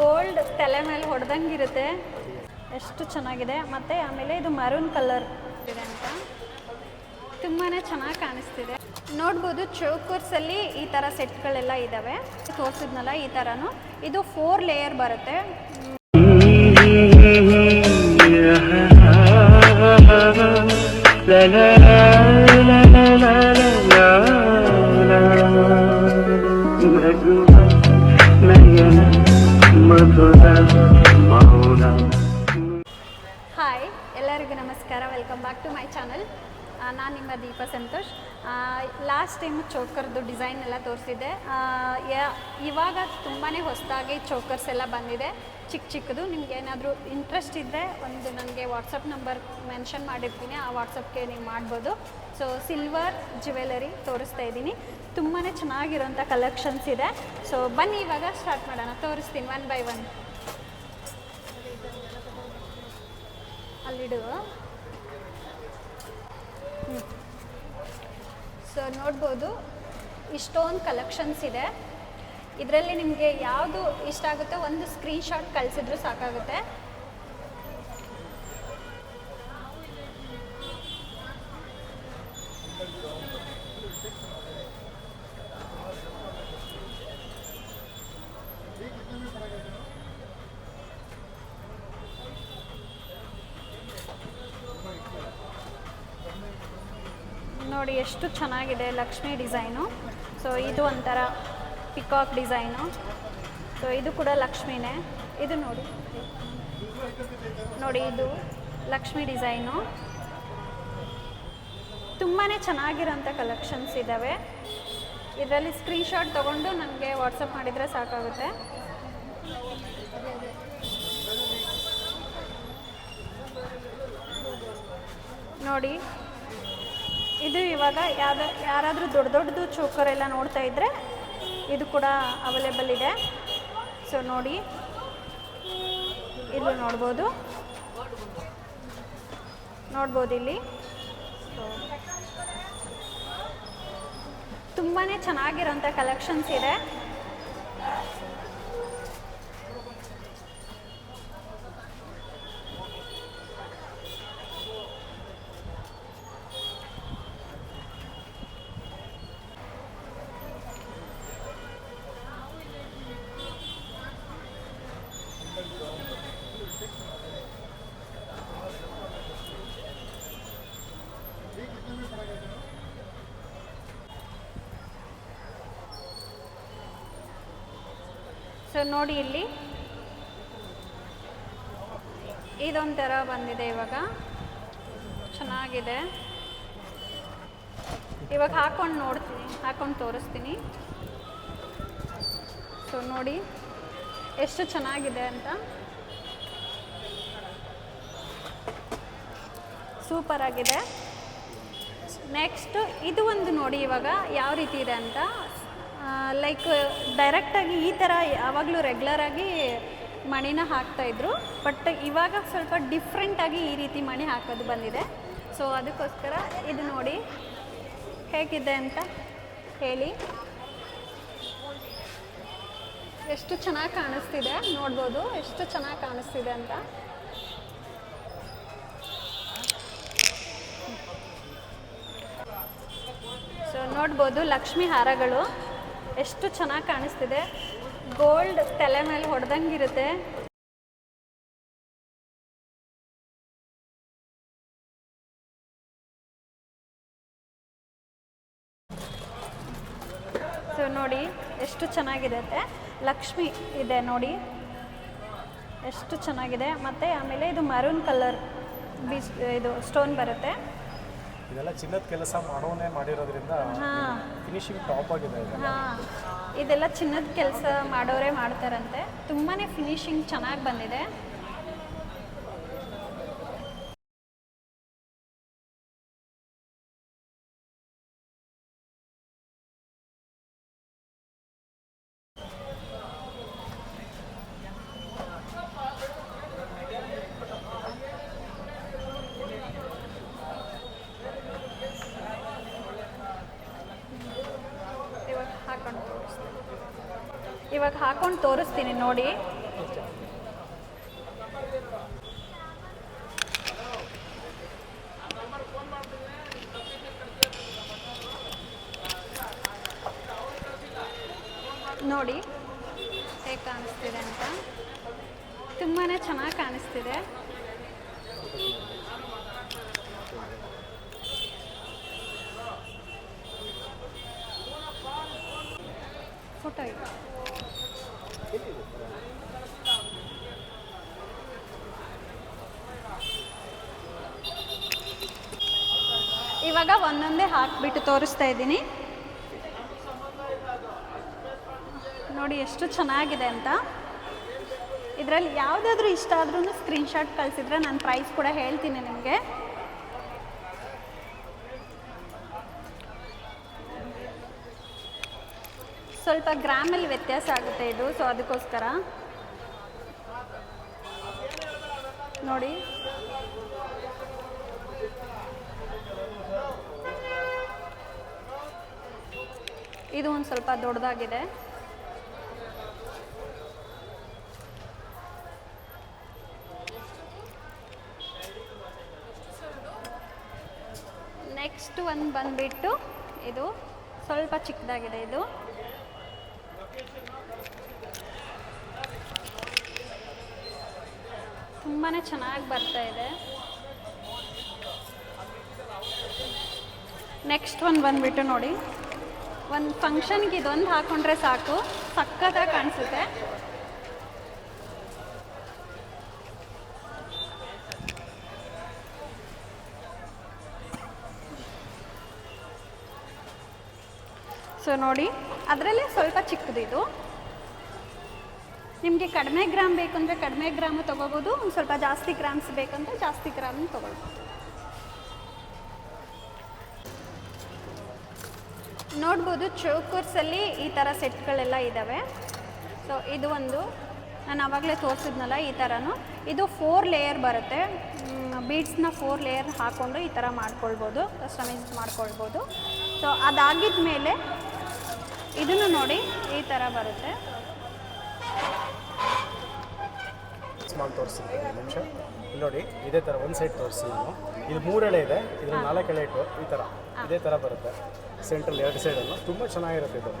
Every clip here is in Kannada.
ಗೋಲ್ಡ್ ತಲೆ ಮೇಲೆ ಹೊಡೆದಂಗಿರುತ್ತೆ. ಎಷ್ಟು ಚೆನ್ನಾಗಿದೆ. ಮತ್ತು ಆಮೇಲೆ ಇದು ಮರೂನ್ ಕಲರ್. ಇದೆ ಅಂತ ತುಂಬಾ ಚೆನ್ನಾಗಿ ಕಾಣಿಸ್ತಿದೆ. ನೋಡ್ಬೋದು ಚೌಕರ್ಸಲ್ಲಿ ಈ ಥರ ಸೆಟ್ಗಳೆಲ್ಲ ಇದ್ದಾವೆ ತೋರಿಸಿದ್ನಲ್ಲ ಈ ಥರನೂ ಇದು ಫೋರ್ ಲೇಯರ್ ಬರುತ್ತೆ. ಹಾಯ್ ಎಲ್ಲರಿಗೂ ನಮಸ್ಕಾರ. Welcome back to my channel ನಾನು ನಿಮ್ಮ ದೀಪ ಸಂತೋಷ್. ಲಾಸ್ಟ್ ಟೈಮ್ ಚೋಕರ್ದು ಡಿಸೈನ್ ಎಲ್ಲ ತೋರಿಸಿದ್ದೆ. ಇವಾಗ ತುಂಬಾ ಹೊಸದಾಗಿ ಚೋಕರ್ಸ್ ಎಲ್ಲ ಬಂದಿದೆ. ಚಿಕ್ಕ ಚಿಕ್ಕದು, ನಿಮ್ಗೆ ಏನಾದರೂ ಇಂಟ್ರೆಸ್ಟ್ ಇದ್ದರೆ ಒಂದು ನನಗೆ ವಾಟ್ಸಪ್ ನಂಬರ್ ಮೆನ್ಷನ್ ಮಾಡಿರ್ತೀನಿ. ಆ ವಾಟ್ಸಪ್ಗೆ ನೀವು ಮಾಡ್ಬೋದು. ಸೊ ಸಿಲ್ವರ್ ಜ್ಯುವೆಲರಿ ತೋರಿಸ್ತಾ ಇದ್ದೀನಿ. ತುಂಬಾ ಚೆನ್ನಾಗಿರೋಂಥ ಕಲೆಕ್ಷನ್ಸ್ ಇದೆ. ಸೊ ಬನ್ನಿ, ಇವಾಗ ಸ್ಟಾರ್ಟ್ ಮಾಡೋಣ. ತೋರಿಸ್ತೀನಿ ಒನ್ ಬೈ ಒನ್ ಅಲ್ಲಿಡು. ಸೊ ನೋಡ್ಬೋದು ಇಷ್ಟೊಂದು ಕಲೆಕ್ಷನ್ಸ್ ಇದೆ. ಇದರಲ್ಲಿ ನಿಮಗೆ ಯಾವುದು ಇಷ್ಟ ಆಗುತ್ತೆ, ಒಂದು ಸ್ಕ್ರೀನ್ಶಾಟ್ ಕಳಿಸಿದ್ರು ಸಾಕಾಗುತ್ತೆ. ನೋಡಿ ಎಷ್ಟು ಚೆನ್ನಾಗಿದೆ ಲಕ್ಷ್ಮಿ ಡಿಸೈನು. ಸೊ ಇದು ಒಂಥರ ಪಿಕಾಕ್ ಡಿಸೈನು. ಸೊ ಇದು ಕೂಡ ಲಕ್ಷ್ಮಿನೇ. ಇದು ನೋಡಿ. ನೋಡಿ, ಇದು ಲಕ್ಷ್ಮಿ ಡಿಸೈನು. ತುಂಬಾ ಚೆನ್ನಾಗಿರೋಂಥ ಕಲೆಕ್ಷನ್ಸ್ ಇದ್ದಾವೆ ಇದರಲ್ಲಿ ಸ್ಕ್ರೀನ್ಶಾಟ್ ತೊಗೊಂಡು ನನಗೆ ವಾಟ್ಸಪ್ ಮಾಡಿದರೆ ಸಾಕಾಗುತ್ತೆ. ನೋಡಿ ಇದು ಇವಾಗ ಯಾವ್ದ ಯಾರಾದರೂ ದೊಡ್ಡ ದೊಡ್ಡದು ಚೋಕರ್ ಎಲ್ಲ ನೋಡ್ತಾ ಇದ್ದರೆ ಇದು ಕೂಡ ಅವೈಲೇಬಲ್ ಇದೆ. ಸೊ ನೋಡಿ. ಇಲ್ಲಿ ನೋಡ್ಬೋದು. ನೋಡ್ಬೋದು ಇಲ್ಲಿ. ತುಂಬಾ ಚೆನ್ನಾಗಿರೋಂಥ ಕಲೆಕ್ಷನ್ಸ್ ಇದೆ. ಸೊ ನೋಡಿ ಇಲ್ಲಿ. ಇದೊಂಥರ ಬಂದಿದೆ ಇವಾಗ. ಚೆನ್ನಾಗಿದೆ. ಇವಾಗ ಹಾಕೊಂಡು ನೋಡ್ತೀನಿ ಹಾಕೊಂಡು ತೋರಿಸ್ತೀನಿ. ಸೊ ನೋಡಿ ಎಷ್ಟು ಚೆನ್ನಾಗಿದೆ ಅಂತ. ಸೂಪರ್ ಆಗಿದೆ. ನೆಕ್ಸ್ಟ್ ಇದು ಒಂದು ನೋಡಿ ಇವಾಗ ಯಾವ ರೀತಿ ಇದೆ ಅಂತ. ಲೈಕ್ ಡೈರೆಕ್ಟಾಗಿ ಈ ಥರ ಯಾವಾಗಲೂ ರೆಗ್ಯುಲರಾಗಿ ಮಣಿನ ಹಾಕ್ತಾಯಿದ್ರು ಬಟ್ ಇವಾಗ ಸ್ವಲ್ಪ ಡಿಫ್ರೆಂಟಾಗಿ ಈ ರೀತಿ ಮಣಿ ಹಾಕೋದು ಬಂದಿದೆ. ಸೊ ಅದಕ್ಕೋಸ್ಕರ ಇದು ನೋಡಿ. ಹೇಗಿದೆ ಅಂತ ಹೇಳಿ. ಎಷ್ಟು ಚೆನ್ನಾಗಿ ಕಾಣಿಸ್ತಿದೆ ನೋಡ್ಬೋದು. ಎಷ್ಟು ಚೆನ್ನಾಗಿ ಕಾಣಿಸ್ತಿದೆ ಅಂತ. ಸೊ ನೋಡ್ಬೋದು ಲಕ್ಷ್ಮಿ ಹಾರಗಳು. ಎಷ್ಟು ಚೆನ್ನಾಗಿ ಕಾಣಿಸ್ತಿದೆ. ಗೋಲ್ಡ್ ತಲೆ ಮೇಲೆ ಹೊಡೆದಂಗಿರುತ್ತೆ. ಸೊ ನೋಡಿ, ಎಷ್ಟು ಚೆನ್ನಾಗಿರುತ್ತೆ ಲಕ್ಷ್ಮಿ ಇದೆ ನೋಡಿ. ಎಷ್ಟು ಚೆನ್ನಾಗಿದೆ. ಮತ್ತು ಆಮೇಲೆ ಇದು ಮರೂನ್ ಕಲರ್ ಬೀಸ್ ಇದು ಸ್ಟೋನ್ ಬರುತ್ತೆ. ಇದೆಲ್ಲ ಚಿನ್ನದ ಕೆಲಸ ಮಾಡೋನೇ ಮಾಡಿರೋದ್ರಿಂದ ಫಿನಿಶಿಂಗ್ ಟಾಪ್ ಆಗಿದೆ ಇದೆಲ್ಲ. ಚಿನ್ನದ ಕೆಲಸ ಮಾಡೋರೇ ಮಾಡ್ತಾರಂತೆ. ತುಂಬಾ ಫಿನಿಶಿಂಗ್ ಚೆನ್ನಾಗಿ ಬಂದಿದೆ. ಇವಾಗ ಹಾಕೊಂಡು ತೋರಿಸ್ತೀನಿ ನೋಡಿ. ನೋಡಿ ಹೇಗೆ ಕಾಣಿಸ್ತಿದೆ ಅಂತ. ತುಂಬಾ ಚೆನ್ನಾಗಿ ಕಾಣಿಸ್ತಿದೆ. ಫೋಟೋ ಇದೆ ಇವಾಗ ಒಂದೊಂದೇ ಹಾಕ್ಬಿಟ್ಟು ತೋರಿಸ್ತಾ ಇದ್ದೀನಿ. ನೋಡಿ ಎಷ್ಟು ಚೆನ್ನಾಗಿದೆ ಅಂತ. ಇದರಲ್ಲಿ ಯಾವುದಾದ್ರೂ ಇಷ್ಟ ಆದ್ರೂ ಸ್ಕ್ರೀನ್ಶಾಟ್ ಕಳಿಸಿದ್ರೆ ನಾನು ಪ್ರೈಸ್ ಕೂಡ ಹೇಳ್ತೀನಿ ನಿಮಗೆ. ಸ್ವಲ್ಪ ಗ್ರಾಮಲ್ಲಿ ವ್ಯತ್ಯಾಸ ಆಗುತ್ತೆ ಇದು ಸೊ ಅದಕ್ಕೋಸ್ಕರ. ನೋಡಿ. ಇದು ಒಂದು ಸ್ವಲ್ಪ ದೊಡ್ಡದಾಗಿದೆ. ನೆಕ್ಸ್ಟ್ ಒಂದು ಬಂದುಬಿಟ್ಟು ಇದು ಸ್ವಲ್ಪ ಚಿಕ್ಕದಾಗಿದೆ ಇದು. ತುಂಬಾ ಚೆನ್ನಾಗಿ ಬರ್ತಾ ಇದೆ. ನೆಕ್ಸ್ಟ್ ಒಂದು ಬಂದುಬಿಟ್ಟು ನೋಡಿ. ಒಂದು ಫಂಕ್ಷನ್ಗೆ ಇದೊಂದು ಹಾಕೊಂಡ್ರೆ ಸಾಕು. ಸಕ್ಕತ್ತಾಗಿ ಕಾಣಿಸುತ್ತೆ. ಸೊ ನೋಡಿ, ಅದರಲ್ಲೇ ಸ್ವಲ್ಪ ಚಿಕ್ಕದು ಇದು ನಿಮಗೆ ಕಡಿಮೆ ಗ್ರಾಮ್ ಬೇಕಂದರೆ ಕಡಿಮೆ ಗ್ರಾಮು ತೊಗೋಬೋದು, ಒಂದು ಸ್ವಲ್ಪ ಜಾಸ್ತಿ ಗ್ರಾಮ್ಸ್ ಬೇಕಂದರೆ ಜಾಸ್ತಿ ಗ್ರಾಮ್ ತೊಗೊಳ್ಬೋದು ನೋಡ್ಬೋದು, ಚೌಕರ್ಸಲ್ಲಿ ಈ ಥರ ಸೆಟ್ಗಳೆಲ್ಲ ಇದ್ದಾವೆ ಸೊ ಇದು ಒಂದು. ನಾನು ಆವಾಗಲೇ ತೋರಿಸಿದ್ನಲ್ಲ ಈ ಥರನೂ ಇದು ಫೋರ್ ಲೇಯರ್ ಬರುತ್ತೆ. ಬೀಡ್ಸ್ನ ಫೋರ್ ಲೇಯರ್ ಹಾಕ್ಕೊಂಡು ಈ ಥರ ಮಾಡ್ಕೊಳ್ಬೋದು ಕಸ್ಟಮೈಸ್ ಮಾಡ್ಕೊಳ್ಬೋದು. ಸೊ ಅದಾಗಿದ ಮೇಲೆ ಇದನ್ನು ನೋಡಿ, ಈ ಥರ ಬರುತ್ತೆ. ತೋರಿಸ್ತೀನಿ ನಿಮಿಷ. ಇಲ್ಲಿ ನೋಡಿ ಇದೇ ಥರ ಒಂದು ಸೈಡ್ ತೋರಿಸಿ ನಾನು ಇದು ಮೂರೆಳೆ ಇದೆ ಇದು ನಾಲ್ಕು ಎಳೆ ಇಟ್ಟು ಈ ಥರ ಇದೇ ಥರ ಬರುತ್ತೆ. ಸೆಂಟ್ರಲ್ ಎರಡು ಸೈಡನ್ನು ತುಂಬ ಚೆನ್ನಾಗಿರುತ್ತೆ ಇದು.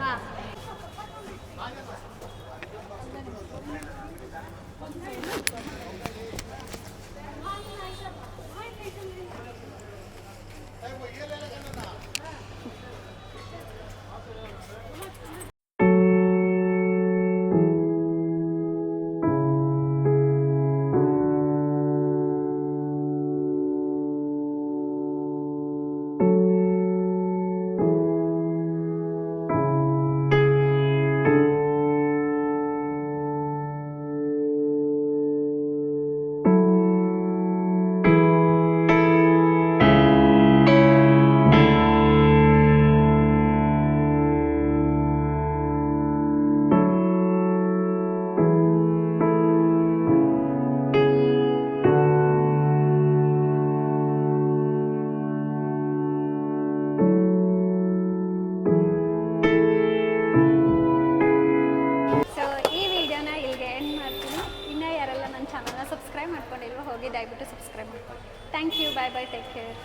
ಚಾನಲ್ನ ಸಬ್ಸ್ಕ್ರೈಬ್ ಮಾಡ್ಕೊಂಡಿಲ್ವೋ ಹೋಗಿ ದಯವಿಟ್ಟು ಸಬ್ಸ್ಕ್ರೈಬ್ ಮಾಡ್ಕೊಳ್ಳಿ. Thank you bye bye take care